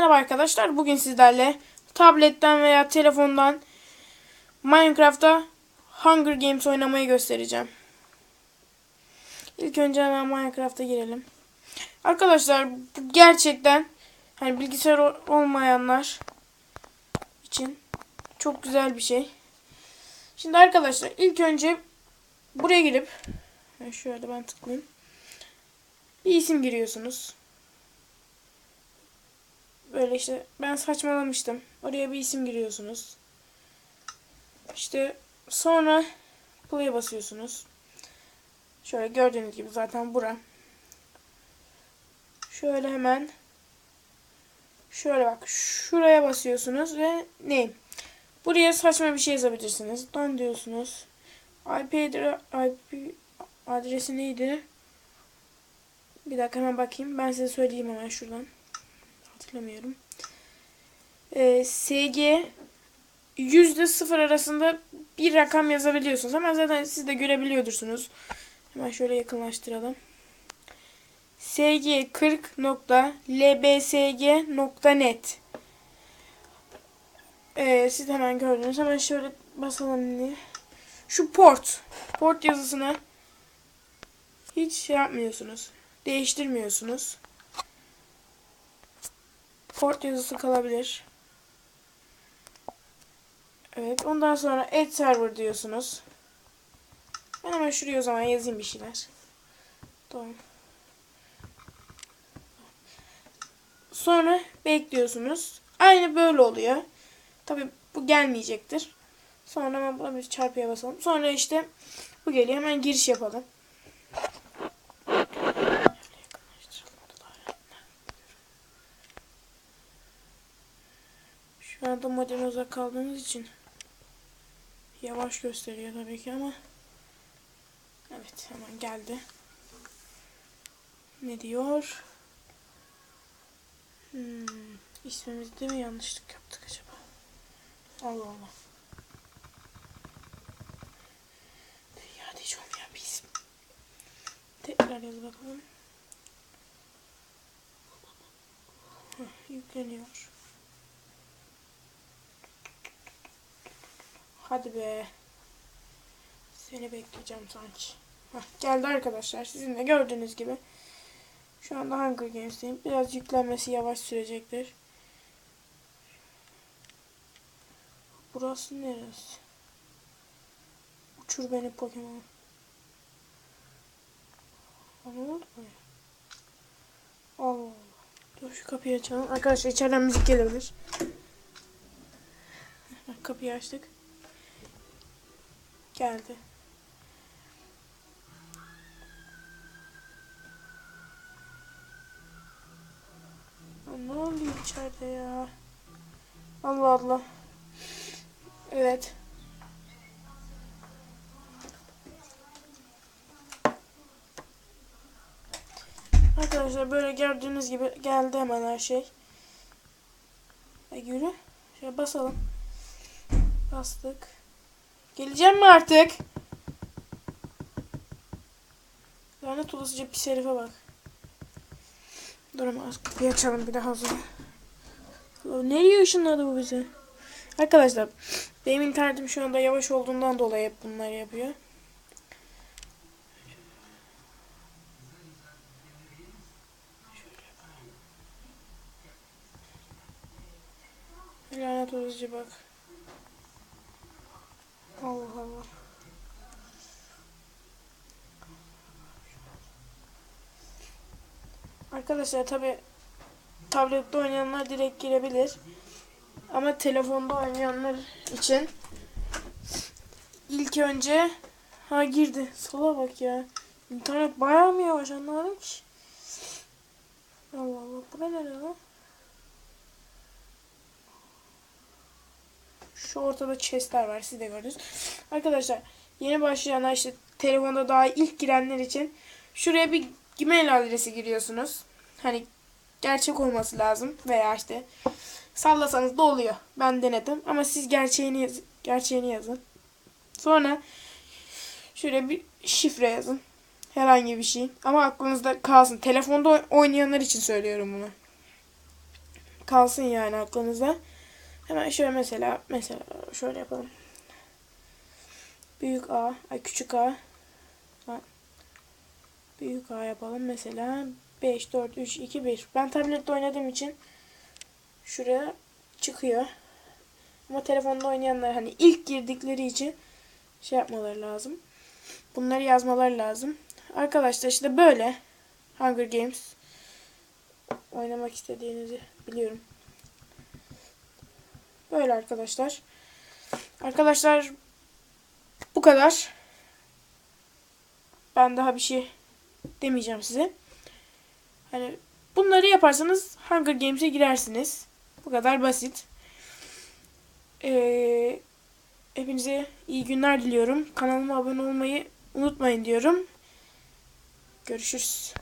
Merhaba arkadaşlar. Bugün sizlerle tabletten veya telefondan Minecraft'ta Hunger Games oynamayı göstereceğim. İlk önce hemen Minecraft'a girelim. Arkadaşlar gerçekten hani bilgisayar olmayanlar için çok güzel bir şey. Şimdi arkadaşlar ilk önce buraya girip şöyle ben tıklayayım. Bir isim giriyorsunuz. Böyle işte ben saçmalamıştım. Oraya bir isim giriyorsunuz. İşte sonra play'e basıyorsunuz. Şöyle gördüğünüz gibi zaten bura. Şöyle hemen şöyle bak şuraya basıyorsunuz ve name. Buraya saçma bir şey yazabilirsiniz. Done diyorsunuz. IP, IP adresi neydi? Bir dakika hemen bakayım. Ben size söyleyeyim hemen şuradan. Hatırlamıyorum. Ee, SG yüzde sıfır arasında bir rakam yazabiliyorsunuz. Ama zaten siz de görebiliyordursunuz. Hemen şöyle yakınlaştıralım. sg40.lbsg.net ee, Siz hemen gördünüz. Hemen şöyle basalım. Şu port. Port yazısını hiç şey yapmıyorsunuz. Değiştirmiyorsunuz. Port yazısı kalabilir. Evet. Ondan sonra add server diyorsunuz. Ben hemen şuraya o zaman yazayım bir şeyler. Tamam. Sonra bekliyorsunuz. Aynı böyle oluyor. Tabi bu gelmeyecektir. Sonra hemen buna bir çarpıya basalım. Sonra işte bu geliyor. Hemen giriş yapalım. Anda modem uzak kaldığımız için yavaş gösteriyor tabii ki ama evet hemen geldi. Ne diyor? Hmm, ismimizde mi yanlışlık yaptık acaba? Allah Allah. Dünyada hiç olmayan bir isim. Tekrar yaz bakalım. Heh, yükleniyor. Hadi be. Seni bekleyeceğim sanki. Heh, geldi arkadaşlar. Sizin de gördüğünüz gibi. Şu anda Hunger Games'teyim. Biraz yüklenmesi yavaş sürecektir. Burası neresi? Uçur beni Pokemon. Ne oldu buraya? Allah Allah. Dur şu kapıyı açalım. Arkadaşlar içeriden müzik gelebilir. Kapıyı açtık. Geldi. Ne oluyor içeride ya? Allah Allah. Evet. Arkadaşlar böyle gördüğünüz gibi geldi hemen her şey. E yürü. Şöyle basalım. Bastık. Geleceğim mi artık? Lanet olasıca pis herife bak. Dur ama az kapıyı açalım bir daha hızlı. Nereye ışınladı bu bizi? Arkadaşlar benim internetim şu anda yavaş olduğundan dolayı hep bunları yapıyor. Lanet olasıca bak. Allah Allah. Arkadaşlar tabi tablette oynayanlar direkt girebilir. Ama telefonda oynayanlar için ilk önce ha girdi. Sola bak ya. İnternet bayağı mı yavaş anlamadım ki. Allah Allah. Bu ne lan? Şu ortada chestler var. Siz de gördünüz. Arkadaşlar yeni başlayanlar işte telefonda daha ilk girenler için şuraya bir Gmail adresi giriyorsunuz. Hani gerçek olması lazım veya işte sallasanız da oluyor. Ben denedim ama siz gerçeğini yaz gerçeğini yazın. Sonra şöyle bir şifre yazın. Herhangi bir şey. Ama aklınızda kalsın. Telefonda oy- oynayanlar için söylüyorum bunu. kalsın yani aklınızda. Hemen şöyle mesela mesela şöyle yapalım. Büyük A, ay küçük A. Büyük A yapalım mesela 5 4 3 2 1. Ben tablette oynadığım için şuraya çıkıyor. Ama telefonda oynayanlar hani ilk girdikleri için şey yapmaları lazım. Bunları yazmaları lazım. Arkadaşlar işte böyle Hunger Games oynamak istediğinizi biliyorum. Böyle arkadaşlar. Arkadaşlar bu kadar. Ben daha bir şey demeyeceğim size. Hani bunları yaparsanız Hunger Games'e girersiniz. Bu kadar basit. Ee, hepinize iyi günler diliyorum. Kanalıma abone olmayı unutmayın diyorum. Görüşürüz.